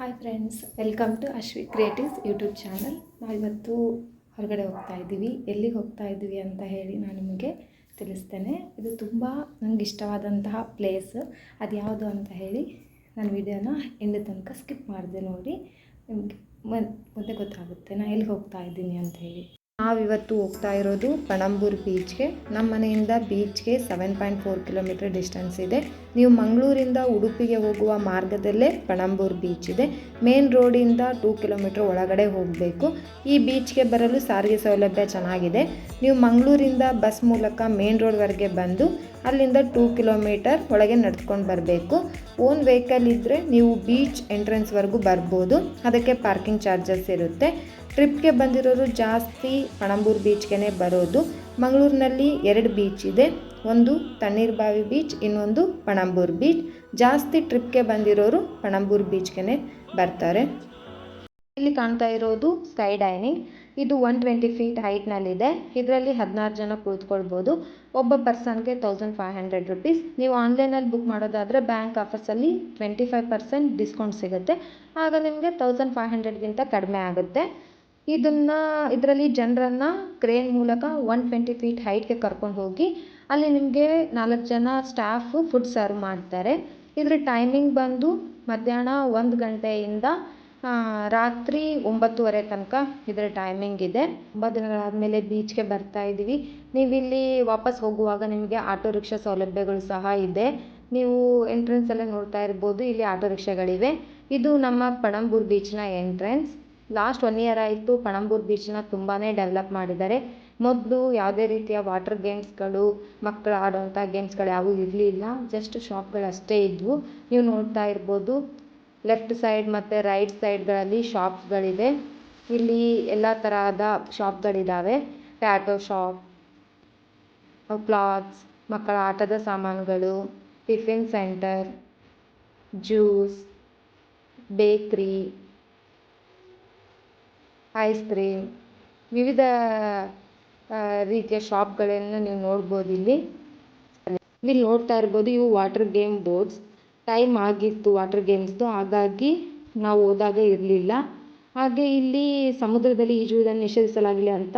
Hi friends welcome to Ashwi creatives YouTube channel ನಾವಿವತ್ತು ಹೊರಗಡೆ ಹೋಗ್ತಾ ಇದ್ದೀವಿ. ಎಲ್ಲಿಗೆ ಹೋಗ್ತಾ ಇದ್ದೀವಿ ಅಂತ ಹೇಳಿ ನಾನು ನಿಮಗೆ ತಿಳಿಸ್ತೇನೆ. ಇದು ತುಂಬ ನನಗೆ ಇಷ್ಟವಾದಂತಹ ಪ್ಲೇಸ್ ಅದು ಯಾವುದು ಅಂತ ಹೇಳಿ ನಾನು ವಿಡಿಯೋನ ಎಂಡ್ ತನಕ ಸ್ಕಿಪ್ ಮಾಡಿದೆ ನೋಡಿ. ನಿಮಗೆ ಮುಂದೆ ಗೊತ್ತಾಗುತ್ತೆ. ನಾನು ಎಲ್ಲಿಗೆ ಹೋಗ್ತಾ ಇದ್ದೀನಿ ಅಂತ ಹೇಳಿ. ನಾವಿವತ್ತು ಹೋಗ್ತಾ ಇರೋದು ಪಣಂಬೂರು ಬೀಚ್ಗೆ. ನಮ್ಮ ಮನೆಯಿಂದ ಬೀಚ್ಗೆ seven point four kilometre distance ಇದೆ. ನೀವು ಮಂಗಳೂರಿಂದ ಉಡುಪಿಗೆ ಹೋಗುವ ಮಾರ್ಗದಲ್ಲೇ ಪಣಂಬೂರು ಬೀಚ್ ಇದೆ. ಮೇನ್ ರೋಡಿಂದ ಟೂ ಕಿಲೋಮೀಟರ್ ಒಳಗಡೆ ಹೋಗಬೇಕು. ಈ ಬೀಚ್ಗೆ ಬರಲು ಸಾರಿಗೆ ಸೌಲಭ್ಯ ಚೆನ್ನಾಗಿದೆ. ನೀವು ಮಂಗಳೂರಿಂದ ಬಸ್ ಮೂಲಕ ಮೇನ್ ರೋಡ್ವರೆಗೆ ಬಂದು ಅಲ್ಲಿಂದ ಟೂ ಕಿಲೋಮೀಟರ್ ಒಳಗೆ ನಡ್ಕೊಂಡು ಬರಬೇಕು. ಓನ್ ವೆಹಿಕಲ್ ಇದ್ದರೆ ನೀವು ಬೀಚ್ ಎಂಟ್ರೆನ್ಸ್ವರೆಗೂ ಬರ್ಬೋದು. ಅದಕ್ಕೆ ಪಾರ್ಕಿಂಗ್ ಚಾರ್ಜಸ್ ಇರುತ್ತೆ. ಟ್ರಿಪ್ಗೆ ಬಂದಿರೋರು ಜಾಸ್ತಿ ಪಣಂಬೂರು ಬೀಚ್ಗೆ ಬರೋದು. ಮಂಗಳೂರಿನಲ್ಲಿ ಎರಡು ಬೀಚ್ ಇದೆ. ಒಂದು ತಣ್ಣೀರ್ಬಾವಿ ಬೀಚ್, ಇನ್ನೊಂದು ಪಣಂಬೂರು ಬೀಚ್. ಜಾಸ್ತಿ ಟ್ರಿಪ್ಗೆ ಬಂದಿರೋರು ಪಣಂಬೂರು ಬೀಚ್ಗೆ ಬರ್ತಾರೆ. ಇಲ್ಲಿ ಕಾಣ್ತಾ ಇರೋದು ಸ್ಕೈ ಡೈನಿಂಗ್. ಇದು ಒನ್ ಟ್ವೆಂಟಿ ಫೀಟ್ ಹೈಟ್ನಲ್ಲಿದೆ. ಇದರಲ್ಲಿ ಹದಿನಾರು ಜನ ಕೂತ್ಕೊಳ್ಬೋದು. ಒಬ್ಬ ಪರ್ಸನ್ಗೆ ತೌಸಂಡ್ ಫೈವ್ ಹಂಡ್ರೆಡ್ ರುಪೀಸ್. ನೀವು ಆನ್ಲೈನಲ್ಲಿ ಬುಕ್ ಮಾಡೋದಾದರೆ ಬ್ಯಾಂಕ್ ಆಫರ್ಸಲ್ಲಿ ಟ್ವೆಂಟಿ ಫೈವ್ ಪರ್ಸೆಂಟ್ ಡಿಸ್ಕೌಂಟ್ ಸಿಗುತ್ತೆ. ಆಗ ನಿಮಗೆ ತೌಸಂಡ್ ಫೈವ್ ಹಂಡ್ರೆಡ್ಗಿಂತ ಕಡಿಮೆ ಆಗುತ್ತೆ. ಇದನ್ನು, ಇದರಲ್ಲಿ ಜನರನ್ನು ಕ್ರೇನ್ ಮೂಲಕ ಒನ್ ಟ್ವೆಂಟಿ ಫೀಟ್ ಹೈಟ್ಗೆ ಕರ್ಕೊಂಡು ಹೋಗಿ, ಅಲ್ಲಿ ನಿಮಗೆ ನಾಲ್ಕು ಜನ ಸ್ಟಾಫು ಫುಡ್ ಸರ್ವ್ ಮಾಡ್ತಾರೆ. ಇದ್ರ ಟೈಮಿಂಗ್ ಬಂದು ಮಧ್ಯಾಹ್ನ ಒಂದು ಗಂಟೆಯಿಂದ ರಾತ್ರಿ ಒಂಬತ್ತುವರೆ ತನಕ ಇದರ ಟೈಮಿಂಗ್ ಇದೆ. ತುಂಬ ದಿನಗಳಾದಮೇಲೆ ಬೀಚ್ಗೆ ಬರ್ತಾ ಇದ್ದೀವಿ ನೀವು ಇಲ್ಲಿ ವಾಪಸ್ ಹೋಗುವಾಗ ನಿಮಗೆ ಆಟೋ ರಿಕ್ಷಾ ಸೌಲಭ್ಯಗಳು ಸಹ ಇದೆ. ನೀವು ಎಂಟ್ರೆನ್ಸಲ್ಲೇ ನೋಡ್ತಾ ಇರ್ಬೋದು, ಇಲ್ಲಿ ಆಟೋ ರಿಕ್ಷಾಗಳಿವೆ. ಇದು ನಮ್ಮ ಪಣಂಬೂರು ಬೀಚ್ನ ಎಂಟ್ರೆನ್ಸ್. ಲಾಸ್ಟ್ ಒನ್ ಇಯರ್ ಆಯಿತು ಪಣಂಬೂರು ಬೀಚನ್ನ ತುಂಬಾ ಡೆವಲಪ್ ಮಾಡಿದ್ದಾರೆ. ಮೊದಲು ಯಾವುದೇ ರೀತಿಯ ವಾಟರ್ ಗೇಮ್ಸ್ಗಳು ಮಕ್ಕಳು ಆಡುವಂಥ ಗೇಮ್ಸ್ಗಳು ಯಾವೂ ಇರಲಿಲ್ಲ. ಜಸ್ಟ್ ಶಾಪ್ಗಳಷ್ಟೇ ಇದ್ದವು ನೀವು ನೋಡ್ತಾ ಇರ್ಬೋದು ಲೆಫ್ಟ್ ಸೈಡ್ ಮತ್ತು ರೈಟ್ ಸೈಡ್ಗಳಲ್ಲಿ ಶಾಪ್ಸ್ಗಳಿದೆ ಇಲ್ಲಿ ಎಲ್ಲ ತರಹದ ಶಾಪ್ಗಳಿದ್ದಾವೆ ಟ್ಯಾಟೋ ಶಾಪ್ ಕ್ಲಾತ್ಸ್ ಮಕ್ಕಳ ಆಟದ ಸಾಮಾನುಗಳು tiffin centre juice bakery ice cream, ವಿವಿಧ ರೀತಿಯ ಶಾಪ್ಗಳನ್ನು ನೀವು ನೋಡ್ಬೋದು ಇಲ್ಲಿ. ಇಲ್ಲಿ ನೋಡ್ತಾ ಇರ್ಬೋದು ಇವು ವಾಟರ್ ಗೇಮ್ ಬೋರ್ಡ್ಸ್. ಟೈಮ್ ಆಗಿತ್ತು ವಾಟರ್ ಗೇಮ್ಸ್ದು, ಹಾಗಾಗಿ ನಾವು ಹೋದಾಗ ಇರಲಿಲ್ಲ. ಹಾಗೆ ಇಲ್ಲಿ ಸಮುದ್ರದಲ್ಲಿ ಈಜುವುದನ್ನು ನಿಷೇಧಿಸಲಾಗಿಲ್ಲ ಅಂತ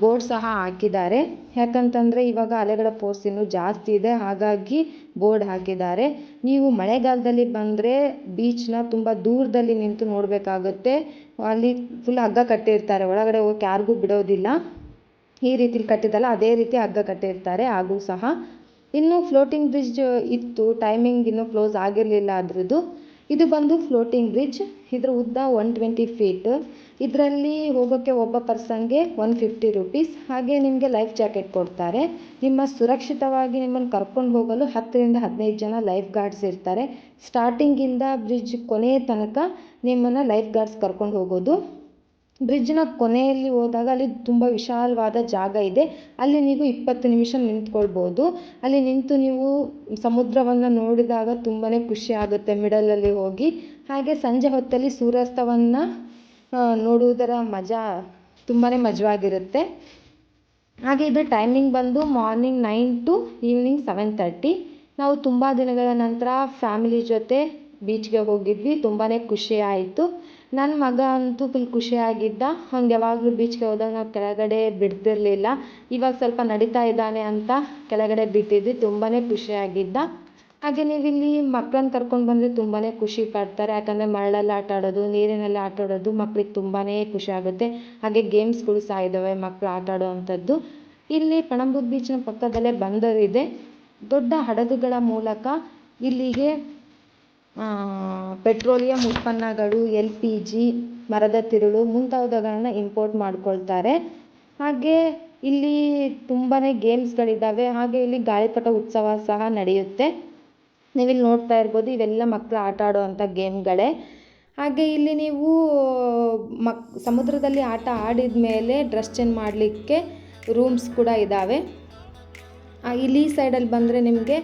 ಬೋರ್ಡ್ ಸಹ ಹಾಕಿದ್ದಾರೆ. ಯಾಕಂತಂದರೆ ಇವಾಗ ಅಲೆಗಳ ಫೋರ್ಸ್ ಇನ್ನೂ ಜಾಸ್ತಿ ಇದೆ. ಹಾಗಾಗಿ ಬೋರ್ಡ್ ಹಾಕಿದ್ದಾರೆ. ನೀವು ಮಳೆಗಾಲದಲ್ಲಿ ಬಂದರೆ ಬೀಚನ್ನ ತುಂಬ ದೂರದಲ್ಲಿ ನಿಂತು ನೋಡಬೇಕಾಗುತ್ತೆ. ಅಲ್ಲಿ ಫುಲ್ ಹಗ್ಗ ಕಟ್ಟಿರ್ತಾರೆ. ಒಳಗಡೆ ಹೋಗಕ್ಕೆ ಯಾರಿಗೂ ಬಿಡೋದಿಲ್ಲ. ಈ ರೀತಿಲಿ ಕಟ್ಟಿದ್ದಲ್ಲ, ಅದೇ ರೀತಿ ಹಗ್ಗ ಕಟ್ಟಿರ್ತಾರೆ. ಹಾಗೂ ಸಹ ಇನ್ನು ಫ್ಲೋಟಿಂಗ್ ಬ್ರಿಡ್ಜ್ ಇತ್ತು. ಟೈಮಿಂಗ್ ಇನ್ನೂ ಕ್ಲೋಸ್ ಆಗಿರಲಿಲ್ಲ ಅದರದ್ದು ಇದು ಬಂದು ಫ್ಲೋಟಿಂಗ್ ಬ್ರಿಡ್ಜ್ ಇದ್ರ ಉದ್ದ ಒನ್ ಟ್ವೆಂಟಿ ಫೀಟ್ ಇದರಲ್ಲಿ ಹೋಗೋಕ್ಕೆ ಒಬ್ಬ ಪರ್ಸನ್ಗೆ ಒನ್ ಫಿಫ್ಟಿ ರುಪೀಸ್ ಹಾಗೆ ನಿಮಗೆ ಲೈಫ್ ಜಾಕೆಟ್ ಕೊಡ್ತಾರೆ. ನಿಮ್ಮ ಸುರಕ್ಷಿತವಾಗಿ ನಿಮ್ಮನ್ನು ಕರ್ಕೊಂಡು ಹೋಗಲು ಹತ್ತರಿಂದ ಹದಿನೈದು ಜನ ಲೈಫ್ ಗಾರ್ಡ್ಸ್ ಇರ್ತಾರೆ. ಸ್ಟಾರ್ಟಿಂಗಿಂದ ಬ್ರಿಡ್ಜ್ ಕೊನೆಯ ತನಕ ನಿಮ್ಮನ್ನು ಲೈಫ್ ಗಾರ್ಡ್ಸ್ ಕರ್ಕೊಂಡು ಹೋಗೋದು. ಬ್ರಿಡ್ಜ್ನ ಕೊನೆಯಲ್ಲಿ ಹೋದಾಗ ಅಲ್ಲಿ ತುಂಬ ವಿಶಾಲವಾದ ಜಾಗ ಇದೆ. ಅಲ್ಲಿ ನೀವು ಇಪ್ಪತ್ತು ನಿಮಿಷ ನಿಂತ್ಕೊಳ್ಬೋದು. ಅಲ್ಲಿ ನಿಂತು ನೀವು ಸಮುದ್ರವನ್ನು ನೋಡಿದಾಗ ತುಂಬಾ ಖುಷಿ ಆಗುತ್ತೆ ಮಿಡಲಲ್ಲಿ ಹೋಗಿ. ಹಾಗೆ ಸಂಜೆ ಹೊತ್ತಲ್ಲಿ ಸೂರ್ಯಾಸ್ತವನ್ನು ನೋಡುವುದರ ಮಜಾ ತುಂಬಾ ಮಜವಾಗಿರುತ್ತೆ. ಹಾಗೆ ಇದು ಟೈಮಿಂಗ್ ಬಂದು morning nine to evening seven thirty. ನಾವು ತುಂಬ ದಿನಗಳ ನಂತರ ಫ್ಯಾಮಿಲಿ ಜೊತೆ ಬೀಚ್ಗೆ ಹೋಗಿದ್ವಿ. ತುಂಬಾ ಖುಷಿ ಆಯಿತು. ನನ್ನ ಮಗ ಅಂತೂ ಫುಲ್ ಖುಷಿಯಾಗಿದ್ದ. ಅವ್ನಿಗೆ ಯಾವಾಗಲೂ ಬೀಚ್ಗೆ ಹೋದಾಗ ನಾವು ಕೆಳಗಡೆ ಬಿಡ್ತಿರಲಿಲ್ಲ ಇವಾಗ ಸ್ವಲ್ಪ ನಡೀತಾ ಇದ್ದಾನೆ ಅಂತ ಕೆಳಗಡೆ ಬಿಟ್ಟಿದ್ವಿ ತುಂಬಾ ಖುಷಿಯಾಗಿದ್ದ. ಹಾಗೆ ನೀವಿಲ್ಲಿ ಮಕ್ಕಳನ್ನ ಕರ್ಕೊಂಡು ಬಂದರೆ ತುಂಬಾ ಖುಷಿ ಪಡ್ತಾರೆ. ಯಾಕಂದರೆ ಮರಳಲ್ಲಿ ಆಟ ಆಡೋದು, ನೀರಿನಲ್ಲಿ ಆಟ ಆಡೋದು ಮಕ್ಳಿಗೆ ತುಂಬಾ ಖುಷಿ ಆಗುತ್ತೆ. ಹಾಗೆ ಗೇಮ್ಸ್ಗಳು ಸಹ ಇದ್ದಾವೆ ಮಕ್ಕಳು ಆಟ ಆಡುವಂಥದ್ದು ಇಲ್ಲಿ ಪಣಂಬೂರು ಬೀಚ್ನ ಪಕ್ಕದಲ್ಲೇ ಬಂದರು ಇದೆ ದೊಡ್ಡ ಹಡಗುಗಳ ಮೂಲಕ ಇಲ್ಲಿಗೆ ಪೆಟ್ರೋಲಿಯಂ ಉತ್ಪನ್ನಗಳು, ಎಲ್ ಪಿ ಜಿ, ಮರದ ತಿರುಳು ಮುಂತಾದವುಗಳನ್ನ ಇಂಪೋರ್ಟ್ ಮಾಡ್ಕೊಳ್ತಾರೆ. ಹಾಗೆ ಇಲ್ಲಿ ತುಂಬಾ ಗೇಮ್ಸ್ಗಳಿದ್ದಾವೆ ಹಾಗೆ ಇಲ್ಲಿ ಗಾಳಿಪಟ ಉತ್ಸವ ಸಹ ನಡೆಯುತ್ತೆ. ನೀವಿಲ್ಲಿ ನೋಡ್ತಾ ಇರ್ಬೋದು, ಇವೆಲ್ಲ ಮಕ್ಕಳು ಆಟ ಆಡುವಂಥ ಗೇಮ್ಗಳೇ ಹಾಗೆ ಇಲ್ಲಿ ನೀವು, ಮಕ್, ಸಮುದ್ರದಲ್ಲಿ ಆಟ ಆಡಿದ ಮೇಲೆ ಡ್ರೆಸ್ ಚೇಂಜ್ ಮಾಡಲಿಕ್ಕೆ ರೂಮ್ಸ್ ಕೂಡ ಇದ್ದಾವೆ. ಇಲ್ಲಿ ಸೈಡಲ್ಲಿ ಬಂದರೆ ನಿಮಗೆ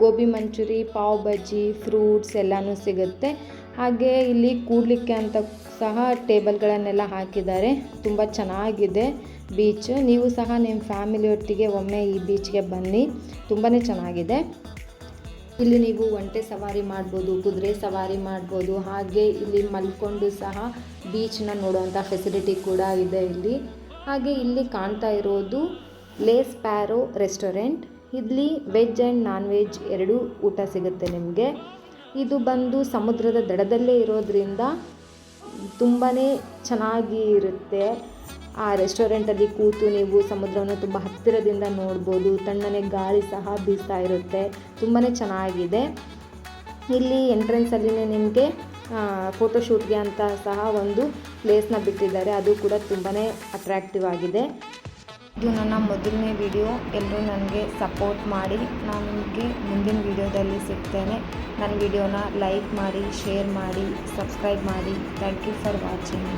ಗೋಬಿ ಮಂಚೂರಿ, ಪಾವ್ ಬಜ್ಜಿ ಫ್ರೂಟ್ಸ್ ಎಲ್ಲನೂ ಸಿಗುತ್ತೆ. ಹಾಗೆ ಇಲ್ಲಿ ಕೂಡಲಿಕ್ಕೆ ಅಂತ ಸಹ ಟೇಬಲ್ಗಳನ್ನೆಲ್ಲ ಹಾಕಿದ್ದಾರೆ. ತುಂಬ ಚೆನ್ನಾಗಿದೆ ಬೀಚ್. ನೀವು ಸಹ ನಿಮ್ಮ ಫ್ಯಾಮಿಲಿಯೊಟ್ಟಿಗೆ ಒಮ್ಮೆ ಈ ಬೀಚ್ಗೆ ಬನ್ನಿ. ತುಂಬಾ ಚೆನ್ನಾಗಿದೆ. ಇಲ್ಲಿ ನೀವು ಒಂಟೆ ಸವಾರಿ ಮಾಡ್ಬೋದು, ಕುದುರೆ ಸವಾರಿ ಮಾಡ್ಬೋದು. ಹಾಗೆ ಇಲ್ಲಿ ಮಲ್ಕೊಂಡು ಸಹ ಬೀಚ್ನ ನೋಡುವಂಥ ಫೆಸಿಲಿಟಿ ಕೂಡ ಇದೆ ಇಲ್ಲಿ. ಹಾಗೆ ಇಲ್ಲಿ ಕಾಣ್ತಾ ಇರೋದು ಲೇಸ್ ಪ್ಯಾರೋ ರೆಸ್ಟೋರೆಂಟ್. ಇಲ್ಲಿ ವೆಜ್ ಆ್ಯಂಡ್ ನಾನ್ ವೆಜ್ ಎರಡೂ ಊಟ ಸಿಗುತ್ತೆ ನಿಮಗೆ. ಇದು ಬಂದು ಸಮುದ್ರದ ದಡದಲ್ಲೇ ಇರೋದ್ರಿಂದ ತುಂಬಾ ಚೆನ್ನಾಗಿ ಇರುತ್ತೆ. ಆ ರೆಸ್ಟೋರೆಂಟಲ್ಲಿ ಕೂತು ನೀವು ಸಮುದ್ರವನ್ನು ತುಂಬ ಹತ್ತಿರದಿಂದ ನೋಡ್ಬೋದು, ತಣ್ಣನೆ ಗಾಳಿ ಸಹ ಬೀಸ್ತಾ ಇರುತ್ತೆ ತುಂಬಾ ಚೆನ್ನಾಗಿದೆ. ಇಲ್ಲಿ ಎಂಟ್ರೆನ್ಸಲ್ಲಿನೇ ನಿಮಗೆ ಫೋಟೋಶೂಟ್ಗೆ ಅಂತ ಸಹ ಒಂದು ಪ್ಲೇಸ್ನ ಬಿಟ್ಟಿದ್ದಾರೆ, ಅದು ಕೂಡ ತುಂಬಾ ಅಟ್ರ್ಯಾಕ್ಟಿವ್ ಆಗಿದೆ. ಇದು ನನ್ನ ಮೊದಲನೇ ವಿಡಿಯೋ. ಎಲ್ಲರೂ ನನಗೆ ಸಪೋರ್ಟ್ ಮಾಡಿ. ನಾನು ನಿಮಗೆ ಮುಂದಿನ ವಿಡಿಯೋದಲ್ಲಿ ಸಿಗ್ತೇನೆ. ನನ್ನ ವಿಡಿಯೋನ ಲೈಕ್ ಮಾಡಿ ಶೇರ್ ಮಾಡಿ ಸಬ್ಸ್ಕ್ರೈಬ್ ಮಾಡಿ. Thank you for watching